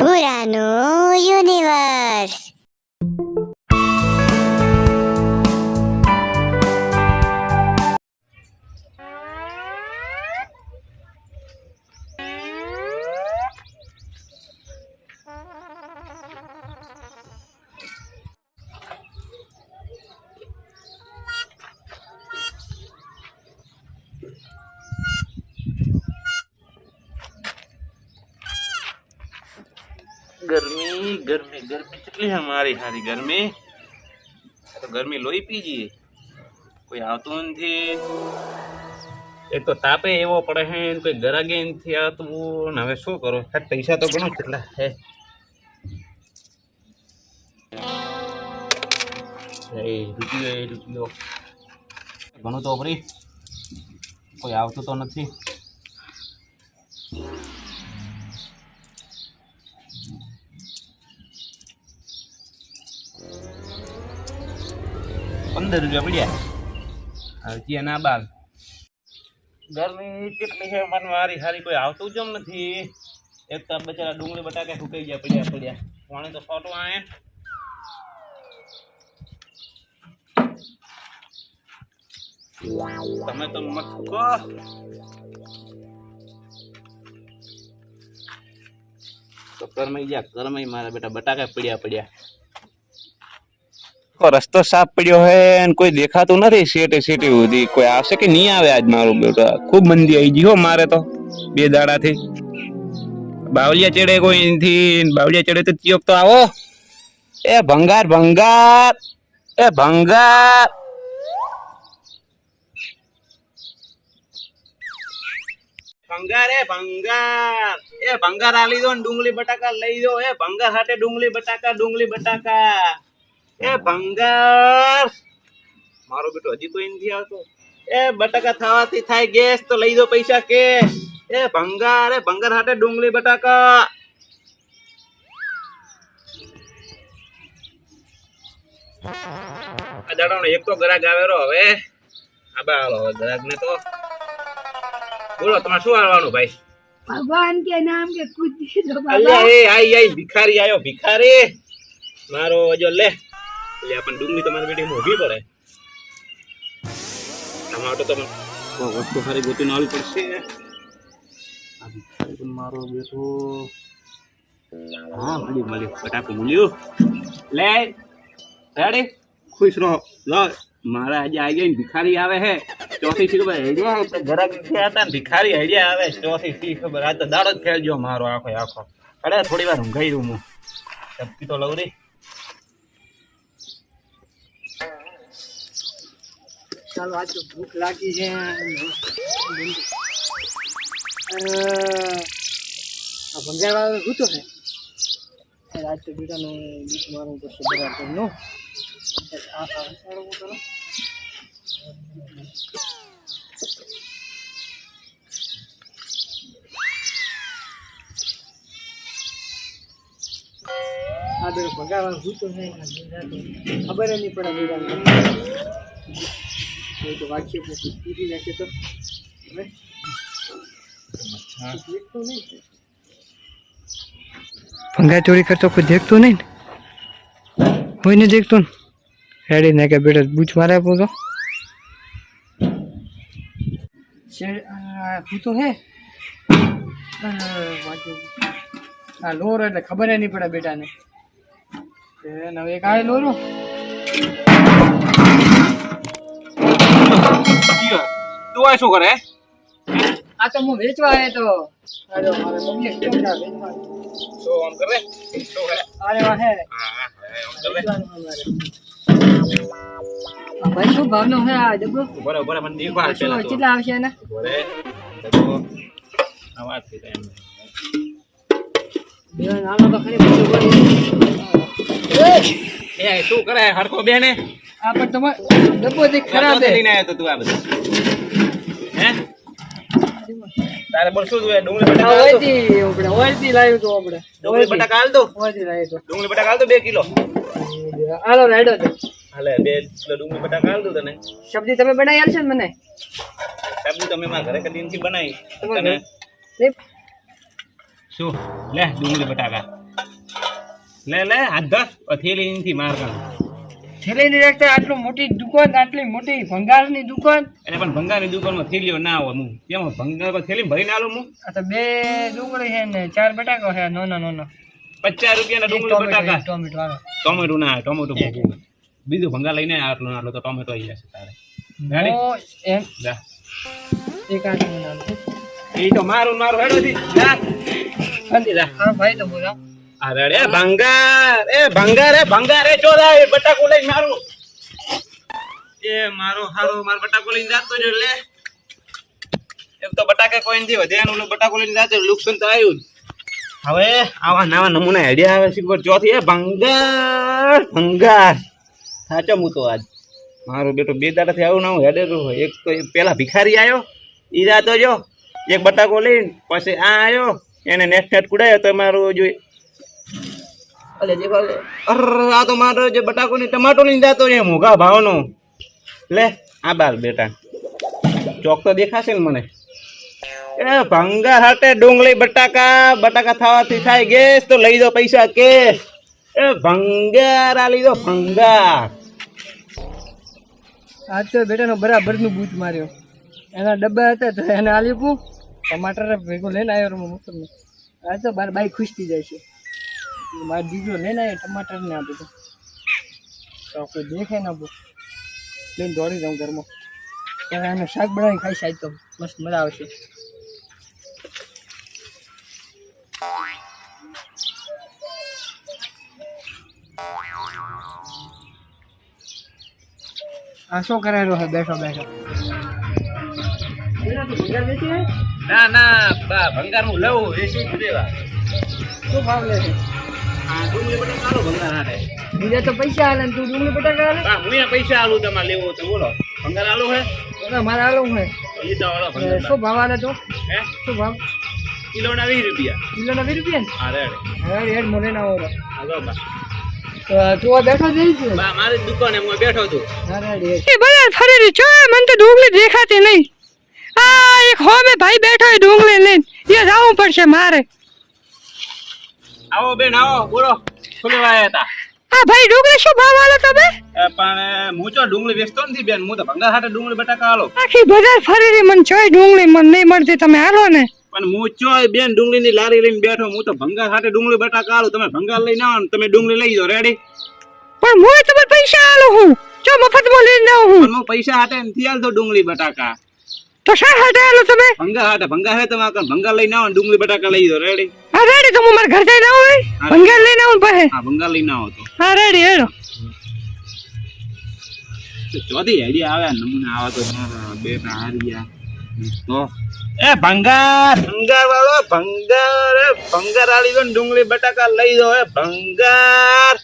プラのユニバース。ગરમી ગરમી કેટલી છે મારી સારી ગરમી? તો ગરમી લોહી પી જઈએ. કોઈ આવતું નથી. એક તો તાપે એવો પડે ને કોઈ ગરાગે નથી આવતું. ને હવે શું કરો? સાહેબ પૈસા તો ગણો કેટલા હે એ રૂપિયો એ રૂપિયો. ઘણું તો ભરી કોઈ આવતું તો નથી. પંદર રૂપિયા પડ્યા હવે ત્યાં ના બાલ ગરમી કેટલી છે મને મારી સારી કોઈ આવતું જ નથી. એક તો બચારા ડુંગળી બટાકા ફૂકાઈ ગયા, પડ્યા પડ્યા. પાણી તો ફોટો આવે તમે તો મત કહો તો કરમાઈ ગયા, કરમાઈ મારા બેટા બટાકા પડ્યા પડ્યા. કોઈ રસ્તો સાફ પડ્યો હે ને કોઈ દેખાતું નથી શેટે શેટે સુધી કોઈ આવશે કે નહીં આવે આજ મારું બેટા ખૂબ મંદી આવી ગઈ હો મારે તો, બે દાડાથી. બાવલિયા ચડે કોઈ નથી ને બાવલિયા ચડે તો ચિયોક તો આવો. એ ભંગાર ભંગાર, એ ભંગાર. ભંગાર, એ ભંગાર. એ ભંગાર આલી દો ને ડુંગળી બટાકા લઈ દો એ ભંગાર હાટે ડુંગળી બટાકા ડુંગળી બટાકા. એ ભંગાર. મારો બેટો હજી કોઈ નથી આવતો. એ બટાકા થવાથી થાય ગેસ તો લઈ દો પૈસા કે એ ભંગાર એ ભંગાર હાટે ડુંગળી બટાકા. આ દાડાનો એક તો ગ્રાહક આવેરો હવે. આ બા હાલો હવે ગ્રાહક ને તો. બોલો તમારે શું આવવાનું ભાઈ? ભગવાન કે નામ કે કુદી દો બાબા અલ્યા એ આઈ આઈ ભિખારી આયો ભિખારી. મારો જો લે. એટલે આપણને ડુંગળી તમારી બેટી મોઘી પડે. ટમાટો તો પણ વસ્તુ સારી ગોતીને આવી પડશે. પણ મારો બેટો હા મળી મળી. બટાકું મળ્યું લે રેડી? ખુશ રહો. લો મારા આજે આવી ગયા ભિખારી આવે હે. ચોથી સી ખબર હેડિયા એટલે ઘરાક થયા હતા ને ભિખારી હેડિયા આવે. ચોથી સી ખબર આ તો દાડો જ ખેલજો મારો આખો આખો. અરે થોડી વાર ઊંઘાઈ દઉં હું. ચપકી તો લઉં ચાલો આજ તો ભૂખ લાગી છે અ, આ ભંગાર વાળો છે. આજ તો બેટાનો બીક મારવું પડશે બરાબર નો આ સારું કરો આ વાળો છે ખબર નહીં પડે એ તો વાક્ય પૂરી નાખે તો. ભંગા ચોરી કરતો કોઈ દેખતો નહીં ને? કોઈને દેખતો ને? રેડી નાખે બેટા બૂચ મારે આપો તો. ભૂતો હે? હા લોરો એટલે ખબર નહીં પડે બેટાને. એક આવે લોરો. તું આ શું કરે? આ તો હું વેચવા આવ્યો તો. અરે મારે મમ્મી કેમ ના વેચવા. તો આમ કરે? તો અરે વાહ હે. હા હા આમ કરે? ભાઈ શું ભાવનો હે આ ડબ્બો? બરાબર મને દેખવા શું તો. કેટલા આવશે ને બરે રહે. આ વાત થઈ એમ. બેન તો ખરી બધું એ શું કરે? હરકો બેને? આ પણ તમારે ડબ્બો ખરાબ ક્યાંથી લઈને આવ્યો તો તું આ બધું. હે? તારે બોલ શું જોઈએ ડુંગળી બટાકા. ઓયથી આપણે ઓયથી લાવ્યું તો આપણે. ડુંગળી બટાકા હાલ દો. ઓયથી લાવ્યું તો. ડુંગળી બટાકા હાલ દો 2 કિલો. હાલો રાઈડો છે. હાલે બે કિલો ડુંગળી બટાકા હાલ દો તને. સબ્જી તમે બનાવી આલશો ને મને? સબ્જી તમે મેં મારા ઘરે કદી નથી બનાવી. તને? શું? લે ડુંગળી બટાકા. લે લે હાથ ધર. થેલી નથી માર થેલીની રાખતા આટલું મોટી દુકાન આટલી મોટી ભંગારની દુકાન? એટલે પણ ભંગારની દુકાનમાં થેલીઓ ના હોય હું કેમ ભંગાર થેલી ભરીને આલું હું આ તો બે ડુંગળી છે ને ચાર બટાકો છે નાના નાના. પચાસ રૂપિયાના ડુંગળી બટાકા. ટોમેટો વાળો ટોમેટો ના આવે, ટોમેટો. બીજું ભંગાર લઈને આટલો આટલું તો ટોમેટો આવી જશે તારે. એ તો મારું મારું હેડો દી જા. હા ભાઈ તો બોલા. અરે રે ભંગાર. એ ભંગાર એ ભંગાર. એ એ બટાકો લઈને મારું. એ મારો હારો મારો બટાકો લઈને જાતો જો લે. એમ તો બટાકા કોઈ નથી વધ્યા ઓલો બટાકો લઈને જાતો નુકસાન તો આવ્યું હવે આવા નવા નમૂના હેડિયા આવે છે પર ચોથી એ ભંગાર ભંગાર. સાચો હું તો આજ. મારો બેટો બે દાડાથી આવું ના હું હેડે રહ્યો. એક તો પેલા ભિખારી આવ્યો ઈ જાતો જો એક બટાકો લઈને પછી આ આવ્યો એને નેટ નેટ કુડાયો તો મારું જોઈ અલે જે ભાવે અર આ તો મારો જે બટાકો ની ટમાટો લઈને જાતો એ મોઘા ભાવનો. લે, આ બાર બેટા. ચોક તો દેખાશે ને મને. એ ભંગાર હાટે ડુંગળી, બટાકા બટાકા થવાથી થાય ગેસ, તો લઈ દો પૈસા કે એ ભંગાર આ લીધો ભંગાર. આજ તો બેટાનો બરાબરનું બૂચ માર્યો. એના ડબ્બા હતા તો એને આલી ટમાટર ભેગું લઈને આવ્યો મમ્મી આજ તો બાર બાઈ ખુશ થઈ જાય છે. મારો દીકરો લઈને આવ્યો ટમાટર ને આ તો તો કોઈ દેખાય ના બહુ. લઈને દોડી જાઉં ઘરમાં. ત્યારે એને શાક બનાવી ખાઈ સાહેબ તો. મસ્ત મજા આવશે. આ શું કરેલો છે? બેઠો બેઠો. ના ના બા ભંગાર હું લઉં એસી જ દેવા. શું ભાવ લે છે? બીજા તો પૈસા હાલે તું ડુંગળી બટાકા હાલે? હા હું અહીંયા પૈસા આલું તમારે લેવો તો બોલો. ભંગાર આલો હે? મારે હાલું છે એ તો આલો ભંગાર શું ભાવ હાલે તો? હે? શું ભાવ? કિલોના વીસ રૂપિયા. કિલોના વીસ રૂપિયા ને? હા રેડ. હવે હેડ મને ના હાલો બા. તું બેઠો મારી દુકાને હું બેઠો છું. હા રેડ એ બધા ફરી ચો મને તો ડુંગળી દેખાતી નહીં. આ એક હોમે ભાઈ બેઠો હોય ડુંગળી લઈને. એ જવું પડશે મારે. આવો બેન આવો બોલો. ખુલ્લે વાયા હતા? હા ભાઈ ડુંગળી શું ભાવ આલો તમે? પણ હું ચો ડુંગળી વેચતો નથી બેન હું તો ભંગાર હાટે ડુંગળી બટાકા આલો. આખી બજાર ફરી રહી મને ચોય ડુંગળી મને નહીં મળતી તમે હાલો ને. પણ હું ચોય બેન ડુંગળી ની લારી લઈને બેઠો હું તો ભંગાર હાટે ડુંગળી બટાકા આલો. તમે ભંગાર લઈને આવો તમે ડુંગળી લઈ જાઓ રેડી પણ હું તમને પૈસા આલો હું? જો મફતમાં લઈને આવું હું? હું પૈસા હાટે નથી આલતો ડુંગળી બટાકા. તો શા હાટે આલો તમે? ભંગાર હાટે ભંગાર હે તમે ભંગાર લઈને આવો ડુંગળી બટાકા લઈ જાઓ રેડી હા રેડી તો હું મારા ઘર જઈને આવું ભંગાર લઈને આવું પાસે હા ભંગાર લઈને આવો તો. હા રેડી હેડો. ચોથી આઈડિયા આવે નમૂને આવા તો બે હારિયા. તો એ ભંગાર ભંગાર વાળો ભંગાર ભંગાર આલી દો ડુંગળી બટાકા લઈ દો એ ભંગાર.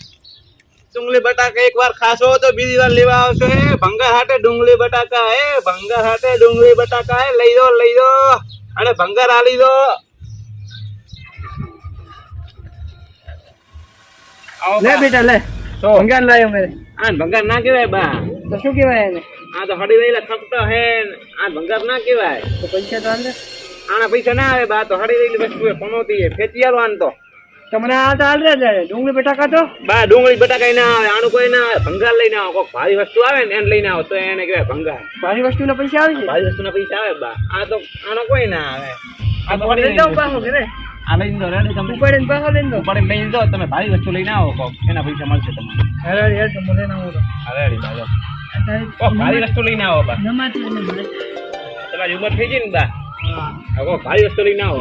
ડુંગળી બટાકા એકવાર ખાશો તો બીજી વાર લેવા આવશો એ ભંગાર હાટે ડુંગળી બટાકા એ ભંગાર હાટે ડુંગળી બટાકા એ લઈ દો લઈ દો અને ભંગાર આલી દો. લે બેટા લે. ભંગાર લાયો મેરે આ ભંગાર ના કહેવાય બા. તો શું કહેવાય એને? આ તો હડી રહેલા થકતો હે. આ ભંગાર ના કહેવાય. તો પૈસા તો હાલ આના પૈસા ના આવે બા તો હડી રહેલી વસ્તુ પનોતી એ ફેંચી આન તો. તમને આ તો આલરે જાય ડુંગળી બટાકા તો? બા ડુંગળી બટાકા ના આવે આનું કોઈ ના આવે. ભંગાર લઈને આવો. કોઈક ભારી વસ્તુ આવે ને એને લઈને આવો તો એને કહેવાય ભંગાર. ભારી વસ્તુના પૈસા આવે છે ભારી વસ્તુના પૈસા આવે બા. આ તો આનો કોઈ ના આવે. આ તો લઈ આ લઈને દો રેડી તમે. ઉપાડીને પાછો લઈને દો. ઉપાડીને લઈને દો તમે ભારી વસ્તુ લઈને આવો કોક. એના પૈસા મળશે તમને. આવો કોક ભારી વસ્તુ લઈને આવો બા. તમારી ઉંમર થઈ ગઈ ને બા? હા. કોક ભારી વસ્તુ લઈને આવો.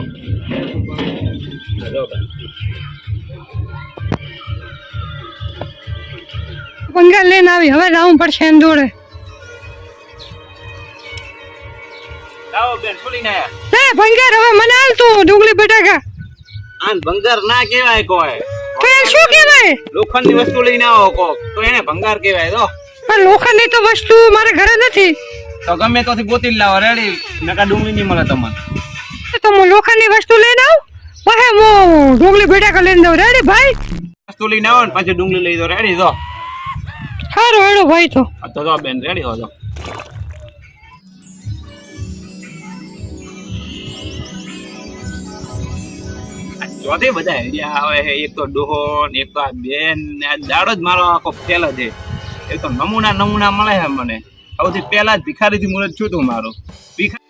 જો લઈને આવી હવે જવું પડશે એને જોડે. આવો બેન આયા? હે ભંગાર હવે મને હાલ તું ડુંગળી બટાકા. આન ભંગાર ના કહેવાય કોઈ. કે શું કહેવાય? લોખંડની વસ્તુ લઈને આવો કોક. તો એને ભંગાર કહેવાય તો પણ લોખંડની તો વસ્તુ મારે ઘરે નથી. તો ગમે તોથી ગોતી લાવો રેડી. નકા ડુંગળી ની મળે તમને. તો હું લોખંડની વસ્તુ લઈને આવું? પછી હું ડુંગળી બટાકા લઈને દઉં રેડી ભાઈ? વસ્તુ લઈને આવો ને પછી ડુંગળી લઈ દો રેડી તો સારું હેડો ભાઈ તો તો બેન રેડી હો તો ચોથી બધા આઈડિયા આવે છે. એક તો ડોહો એક તો આ બેન આ દાડો જ મારો આખો ફેલ છે. એક તો નમૂના નમૂના મળે છે મને. સૌથી પહેલાં જ ભિખારીથી મુરત છું તું મારું. ભિખારી